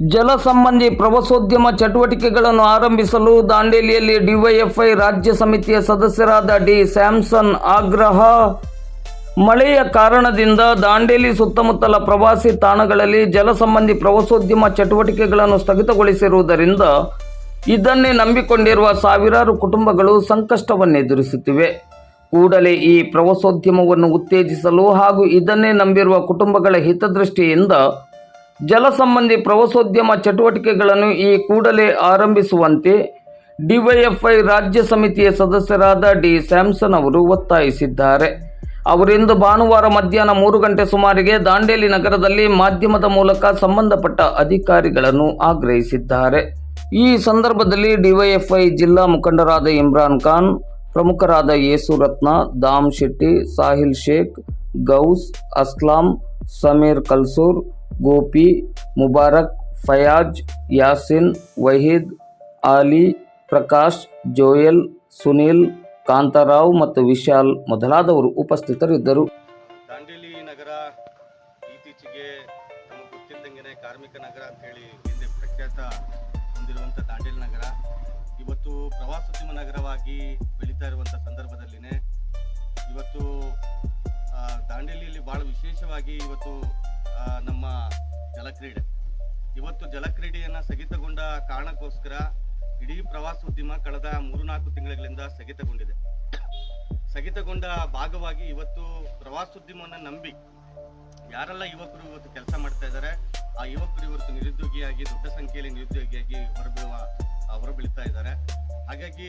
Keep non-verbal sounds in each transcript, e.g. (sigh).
ಜಲ ಸಂಬಂಧಿ ಪ್ರವಾಸೋದ್ಯಮ ಚಟುವಟಿಕೆಗಳನ್ನು ಆರಂಭಿಸಲು ದಾಂಡೇಲಿಯಲ್ಲಿ ಡಿವೈಎಫ್ಐ ರಾಜ್ಯ ಸಮಿತಿಯ ಸದಸ್ಯರಾದ ಡಿ ಸ್ಯಾಮ್ಸನ್ ಆಗ್ರಹ. ಮಳೆಯ ಕಾರಣದಿಂದ ದಾಂಡೇಲಿ ಸುತ್ತಮುತ್ತಲ ಪ್ರವಾಸಿ ತಾಣಗಳಲ್ಲಿ ಜಲ ಸಂಬಂಧಿ ಪ್ರವಾಸೋದ್ಯಮ ಚಟುವಟಿಕೆಗಳನ್ನು ಸ್ಥಗಿತಗೊಳಿಸಿರುವುದರಿಂದ ಇದನ್ನೇ ನಂಬಿಕೊಂಡಿರುವ ಸಾವಿರಾರು ಕುಟುಂಬಗಳು ಸಂಕಷ್ಟವನ್ನು ಎದುರಿಸುತ್ತಿವೆ ಕೂಡಲೇ ಈ ಪ್ರವಾಸೋದ್ಯಮವನ್ನು ಉತ್ತೇಜಿಸಲು ಹಾಗೂ ಇದನ್ನೇ ನಂಬಿರುವ ಕುಟುಂಬಗಳ ಹಿತದೃಷ್ಟಿಯಿಂದ ಜಲ ಸಂಬಂಧಿ ಪ್ರವಾಸೋದ್ಯಮ ಚಟುವಟಿಕೆಗಳನ್ನು ಈ ಕೂಡಲೇ ಆರಂಭಿಸುವಂತೆ ಡಿವೈಎಫ್ಐ ರಾಜ್ಯ ಸಮಿತಿಯ ಸದಸ್ಯರಾದ ಡಿ ಸ್ಯಾಮ್ಸನ್ ಅವರು ಒತ್ತಾಯಿಸಿದ್ದಾರೆ. ಅವರಿಂದು ಭಾನುವಾರ ಮಧ್ಯಾಹ್ನ ಮೂರು ಗಂಟೆ ಸುಮಾರಿಗೆ ದಾಂಡೇಲಿ ನಗರದಲ್ಲಿ ಮಾಧ್ಯಮದ ಮೂಲಕ ಸಂಬಂಧಪಟ್ಟ ಅಧಿಕಾರಿಗಳನ್ನು ಆಗ್ರಹಿಸಿದ್ದಾರೆ. ಈ ಸಂದರ್ಭದಲ್ಲಿ ಡಿವೈಎಫ್ಐ ಜಿಲ್ಲಾ ಮುಖಂಡರಾದ ಇಮ್ರಾನ್ ಖಾನ್, ಪ್ರಮುಖರಾದ ಯೇಸುರತ್ನ ದಾಮ್ ಶೆಟ್ಟಿ, ಸಾಹಿಲ್ ಶೇಖ್, ಗೌಸ್, ಅಸ್ಲಾಂ, ಸಮೀರ್ ಕಲ್ಸೂರ್ ಗೋಪಿ, ಮುಬಾರಕ್, ಫಯಾಜ್, ಯಾಸಿನ್, ವಹೀದ್, ಆಲಿ, ಪ್ರಕಾಶ್, ಜೋಯಲ್, ಸುನೀಲ್, ಕಾಂತಾರಾವ್ ಮತ್ತು ವಿಶಾಲ್ ಮೊದಲಾದವರು ಉಪಸ್ಥಿತರಿದ್ದರು. ದಾಂಡೇಲಿ ನಗರ ಇತ್ತೀಚೆಗೆ ನಮಗೆ ಗೊತ್ತಿದ್ದಂಗೆ ಕಾರ್ಮಿಕ ನಗರ ಅಂತೇಳಿ ಹಿಂದೆ ಪ್ರಖ್ಯಾತ ಹೊಂದಿರುವಂಥ ದಾಂಡೇಲಿ ನಗರ. ಇವತ್ತು ಪ್ರವಾಸೋದ್ಯಮ ನಗರವಾಗಿ ಬೆಳೀತಾ ಇರುವಂಥ ಸಂದರ್ಭದಲ್ಲಿನೇ ಇವತ್ತು ದಾಂಡೇಲಿಯಲ್ಲಿ ಭಾಳ ವಿಶೇಷವಾಗಿ ಇವತ್ತು ನಮ್ಮ ಜಲಕ್ರೀಡೆ. ಇವತ್ತು ಜಲಕ್ರೀಡೆಯನ್ನು ಸ್ಥಗಿತಗೊಂಡ ಕಾರಣಕ್ಕೋಸ್ಕರ ಇಡೀ ಪ್ರವಾಸೋದ್ಯಮ ಕಳೆದ ಮೂರು ನಾಲ್ಕು ತಿಂಗಳುಗಳಿಂದ ಸ್ಥಗಿತಗೊಂಡಿದೆ. ಸ್ಥಗಿತಗೊಂಡ ಭಾಗವಾಗಿ ಇವತ್ತು ಪ್ರವಾಸೋದ್ಯಮವನ್ನು ನಂಬಿ ಯಾರೆಲ್ಲ ಯುವಕರು ಇವತ್ತು ಕೆಲಸ ಮಾಡ್ತಾ ಇದ್ದಾರೆ, ಆ ಯುವಕರು ಇವತ್ತು ನಿರುದ್ಯೋಗಿಯಾಗಿ, ದೊಡ್ಡ ಸಂಖ್ಯೆಯಲ್ಲಿ ನಿರುದ್ಯೋಗಿಯಾಗಿ ಹೊರಬೀಳುವ, ಹೊರಬೀಳ್ತಾ ಇದ್ದಾರೆ. ಹಾಗಾಗಿ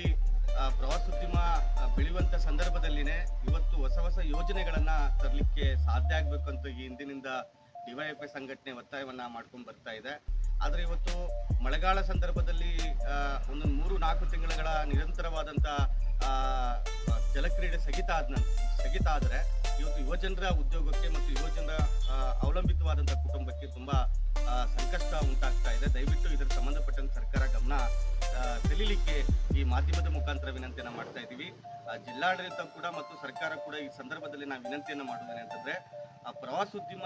ಪ್ರವಾಸೋದ್ಯಮ ಬೆಳೆಯುವಂಥ ಸಂದರ್ಭದಲ್ಲಿನೇ ಇವತ್ತು ಹೊಸ ಹೊಸ ಯೋಜನೆಗಳನ್ನು ತರಲಿಕ್ಕೆ ಸಾಧ್ಯ ಆಗಬೇಕು ಅಂತ ಈ ಹಿಂದಿನಿಂದ ಡಿವೈಎಫ್ಐ ಸಂಘಟನೆ ಒತ್ತಾಯವನ್ನು ಮಾಡ್ಕೊಂಡು ಬರ್ತಾ ಇದೆ. ಆದರೆ ಇವತ್ತು ಮಳೆಗಾಲ ಸಂದರ್ಭದಲ್ಲಿ ಒಂದು ಮೂರು ನಾಲ್ಕು ತಿಂಗಳುಗಳ ನಿರಂತರವಾದಂಥ ಜಲಕ್ರೀಡೆ ಸ್ಥಗಿತ ಆದ ಸ್ಥಗಿತ ಆದರೆ ಇವತ್ತು ಯುವಜನರ ಉದ್ಯೋಗಕ್ಕೆ ಮತ್ತು ಯುವಜನರ ಅವಲಂಬಿತವಾದಂಥ ಕುಟುಂಬಕ್ಕೆ ತುಂಬ ಸಂಕಷ್ಟ ಉಂಟಾಗ್ತಾ ಇದೆ. ದಯವಿಟ್ಟು ಇದರ ಸಂಬಂಧಪಟ್ಟಂತೆ ಸರ್ಕಾರ ಗಮನ ಕಲೀಲಿಕ್ಕೆ ಮಾಧ್ಯಮದ ಮುಖಾಂತರ ವಿನಂತಿಯನ್ನು ಮಾಡ್ತಾ ಇದ್ದೀವಿ. ಜಿಲ್ಲಾಡಳಿತ ಕೂಡ ಮತ್ತು ಸರ್ಕಾರ ಕೂಡ ಈ ಸಂದರ್ಭದಲ್ಲಿ ನಾವು ವಿನಂತಿಯನ್ನು ಮಾಡುವುದೇನೆ ಅಂತಂದ್ರೆ, ಆ, ಪ್ರವಾಸೋದ್ಯಮ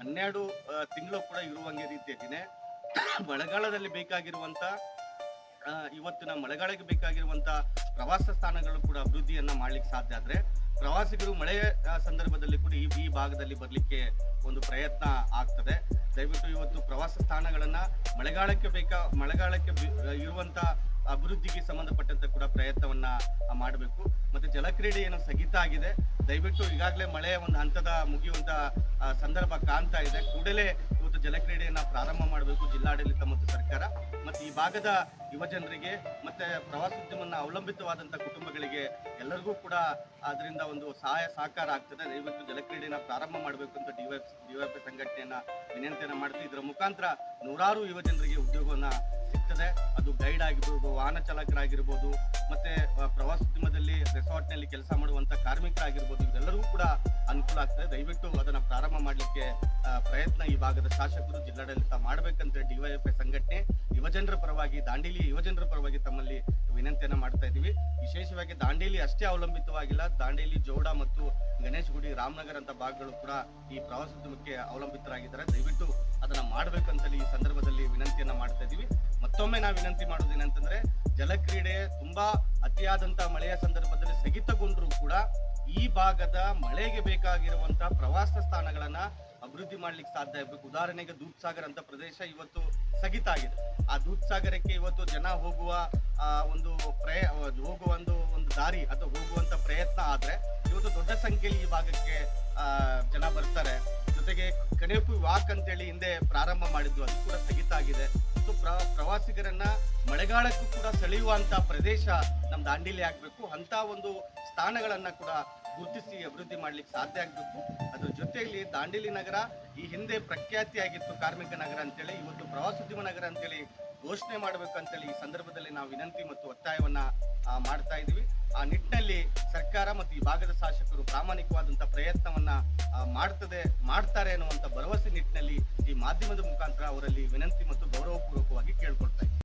ಹನ್ನೆರಡು ತಿಂಗಳು ಕೂಡ ಇರುವಂಗೆ ರೀತಿಯಾಗಿನೇ (coughs) ಮಳೆಗಾಲದಲ್ಲಿ ಬೇಕಾಗಿರುವಂತ ಇವತ್ತಿನ ಮಳೆಗಾಲಕ್ಕೆ ಬೇಕಾಗಿರುವಂತ ಪ್ರವಾಸ ಸ್ಥಾನಗಳು ಕೂಡ ಅಭಿವೃದ್ಧಿಯನ್ನ ಮಾಡ್ಲಿಕ್ಕೆ ಸಾಧ್ಯ ಆದ್ರೆ ಪ್ರವಾಸಿಗರು ಮಳೆ ಸಂದರ್ಭದಲ್ಲಿ ಕೂಡ ಈ ಈ ಭಾಗದಲ್ಲಿ ಬರಲಿಕ್ಕೆ ಒಂದು ಪ್ರಯತ್ನ ಆಗ್ತದೆ. ದಯವಿಟ್ಟು ಇವತ್ತು ಪ್ರವಾಸ ಸ್ಥಾನಗಳನ್ನ ಮಳೆಗಾಲಕ್ಕೆ ಬೇಕಾ, ಮಳೆಗಾಲಕ್ಕೆ ಇರುವಂತ ಅಭಿವೃದ್ಧಿಗೆ ಸಂಬಂಧಪಟ್ಟಂತೆ ಕೂಡ ಪ್ರಯತ್ನವನ್ನ ಮಾಡಬೇಕು. ಮತ್ತೆ ಜಲಕ್ರೀಡೆ ಏನು ಸ್ಥಗಿತ ಆಗಿದೆ. ದಯವಿಟ್ಟು ಈಗಾಗಲೇ ಮಳೆ ಒಂದು ಹಂತದ ಮುಗಿಯುವಂತ ಸಂದರ್ಭ ಕಾಣ್ತಾ ಇದೆ. ಕೂಡಲೇ ಜಲಕ್ರೀಡೆಯನ್ನ ಪ್ರಾರಂಭ ಮಾಡಬೇಕು ಜಿಲ್ಲಾಡಳಿತ ಮತ್ತು ಸರ್ಕಾರ. ಮತ್ತು ಈ ಭಾಗದ ಯುವಜನರಿಗೆ ಮತ್ತೆ ಪ್ರವಾಸೋದ್ಯಮವನ್ನು ಅವಲಂಬಿತವಾದಂಥ ಕುಟುಂಬಗಳಿಗೆ ಎಲ್ಲರಿಗೂ ಕೂಡ ಅದರಿಂದ ಒಂದು ಸಹಾಯ ಸಹಕಾರ ಆಗ್ತದೆ. ದಯವಿಟ್ಟು ಜಲಕ್ರೀಡೆಯನ್ನು ಪ್ರಾರಂಭ ಮಾಡಬೇಕು ಅಂತ ಡಿ ವೈಫ್ ಡಿ ವೈಫ್ ಸಂಘಟನೆಯನ್ನು ವಿನಂತಿಯನ್ನು ಮಾಡ್ತೀವಿ. ಇದರ ಮುಖಾಂತರ ನೂರಾರು ಯುವಜನರಿಗೆ ಉದ್ಯೋಗವನ್ನು ಸಿಗ್ತದೆ. ಗೈಡ್ ಆಗಿರ್ಬೋದು, ವಾಹನ ಚಾಲಕರಾಗಿರ್ಬೋದು, ಮತ್ತೆ ಪ್ರವಾಸೋದ್ಯಮದಲ್ಲಿ ರೆಸಾರ್ಟ್ನಲ್ಲಿ ಕೆಲಸ ಮಾಡುವಂತ ಕಾರ್ಮಿಕರಾಗಿರ್ಬೋದು ಇದೆಲ್ಲರಿಗೂ ಕೂಡ ಅನುಕೂಲ ಆಗ್ತದೆ. ದಯವಿಟ್ಟು ಅದನ್ನ ಪ್ರಾರಂಭ ಮಾಡಲಿಕ್ಕೆ ಪ್ರಯತ್ನ ಈ ಭಾಗದ ಶಾಸಕರು, ಜಿಲ್ಲಾಡಳಿತ ಮಾಡಬೇಕಂತ ಡಿವೈಎಫ್ಐ ಸಂಘಟನೆ, ಯುವಜನರ ಪರವಾಗಿ, ದಾಂಡೇಲಿ ಯುವಜನರ ಪರವಾಗಿ ತಮ್ಮಲ್ಲಿ ವಿನಂತಿಯನ್ನ ಮಾಡ್ತಾ ಇದ್ದೀವಿ. ವಿಶೇಷವಾಗಿ ದಾಂಡೇಲಿ ಅಷ್ಟೇ ಅವಲಂಬಿತವಾಗಿಲ್ಲ. ದಾಂಡೇಲಿ ಜೋಡ ಮತ್ತು ಗಣೇಶ್ ಗುಡಿ, ರಾಮನಗರ ಅಂತ ಭಾಗಗಳು ಕೂಡ ಈ ಪ್ರವಾಸೋದ್ಯಮಕ್ಕೆ ಅವಲಂಬಿತರಾಗಿದ್ದಾರೆ. ದಯವಿಟ್ಟು ಅದನ್ನ ಮಾಡಬೇಕಂತೇಳಿ ಈ ಸಂದರ್ಭದಲ್ಲಿ ವಿನಂತಿಯನ್ನ ಮಾಡ್ತಾ ಇದೀವಿ. ಮತ್ತೊಮ್ಮೆ ನಾವು ವಿನಂತಿ ಮಾಡೋದೇನಂತಂದ್ರೆ ಜಲಕ್ರೀಡೆ ತುಂಬಾ ಅತಿಯಾದಂತಹ ಮಳೆಯ ಸಂದರ್ಭದಲ್ಲಿ ಸ್ಥಗಿತಗೊಂಡ್ರೂ ಕೂಡ ಈ ಭಾಗದ ಮಳೆಗೆ ಬೇಕಾಗಿರುವಂತಹ ಪ್ರವಾಸ ಸ್ಥಾನಗಳನ್ನ ಅಭಿವೃದ್ಧಿ ಮಾಡ್ಲಿಕ್ಕೆ ಸಾಧ್ಯ ಆಗಬೇಕು. ಉದಾಹರಣೆಗೆ ದೂದ್ಸಾಗರ್ ಅಂತ ಪ್ರದೇಶ ಇವತ್ತು ಸ್ಥಗಿತ ಆಗಿದೆ. ಆ ದೂದ್ಸಾಗರಕ್ಕೆ ಇವತ್ತು ಜನ ಹೋಗುವ ಒಂದು ಪ್ರಯ, ಹೋಗುವ ಒಂದು ಒಂದು ದಾರಿ ಅಥವಾ ಹೋಗುವಂತ ಪ್ರಯತ್ನ ಆದ್ರೆ, ಇವತ್ತು ದೊಡ್ಡ ಸಂಖ್ಯೆಯಲ್ಲಿ ಈ ಭಾಗಕ್ಕೆ ಜನ ಬರ್ತಾರೆ. ಕಣೇಪು ವಾಕ್ ಅಂತೇಳಿ ಹಿಂದೆ ಪ್ರಾರಂಭ ಮಾಡಿದ್ದು ಅದು ಕೂಡ ಸ್ಥಗಿತ ಆಗಿದೆ. ಸೊ ಪ್ರ, ಪ್ರವಾಸಿಗರನ್ನ ಮಳೆಗಾಲಕ್ಕೂ ಕೂಡ ಸೆಳೆಯುವಂತ ಪ್ರದೇಶ ನಮ್ಮ ದಾಂಡೇಲಿ ಆಗ್ಬೇಕು. ಅಂತ ಒಂದು ಸ್ಥಾನಗಳನ್ನ ಕೂಡ ಗುರುತಿಸಿ ಅಭಿವೃದ್ಧಿ ಮಾಡಲಿಕ್ಕೆ ಸಾಧ್ಯ ಆಗಬೇಕು. ಅದ್ರ ಜೊತೆಯಲ್ಲಿ ದಾಂಡೇಲಿ ನಗರ ಈ ಹಿಂದೆ ಪ್ರಖ್ಯಾತಿಯಾಗಿತ್ತು ಕಾರ್ಮಿಕ ನಗರ ಅಂತೇಳಿ, ಇವತ್ತು ಪ್ರವಾಸೋದ್ಯಮ ನಗರ ಅಂತೇಳಿ ಘೋಷಣೆ ಮಾಡಬೇಕು ಅಂತೇಳಿ ಈ ಸಂದರ್ಭದಲ್ಲಿ ನಾವು ವಿನಂತಿ ಮತ್ತು ಒತ್ತಾಯವನ್ನ ಮಾಡ್ತಾ ಇದ್ದೀವಿ. ಆ ನಿಟ್ಟಿನಲ್ಲಿ ಸರ್ಕಾರ ಮತ್ತು ಈ ಭಾಗದ ಶಾಸಕರು ಪ್ರಾಮಾಣಿಕವಾದಂತಹ ಪ್ರಯತ್ನವನ್ನ ಮಾಡ್ತದೆ, ಮಾಡ್ತಾರೆ ಅನ್ನುವಂತ ಭರವಸೆ ನಿಟ್ಟಿನಲ್ಲಿ ಈ ಮಾಧ್ಯಮದ ಮುಖಾಂತರ ಅವರಲ್ಲಿ ವಿನಂತಿ ಮತ್ತು ಗೌರವಪೂರ್ವಕವಾಗಿ ಕೇಳ್ಕೊಳ್ತಾ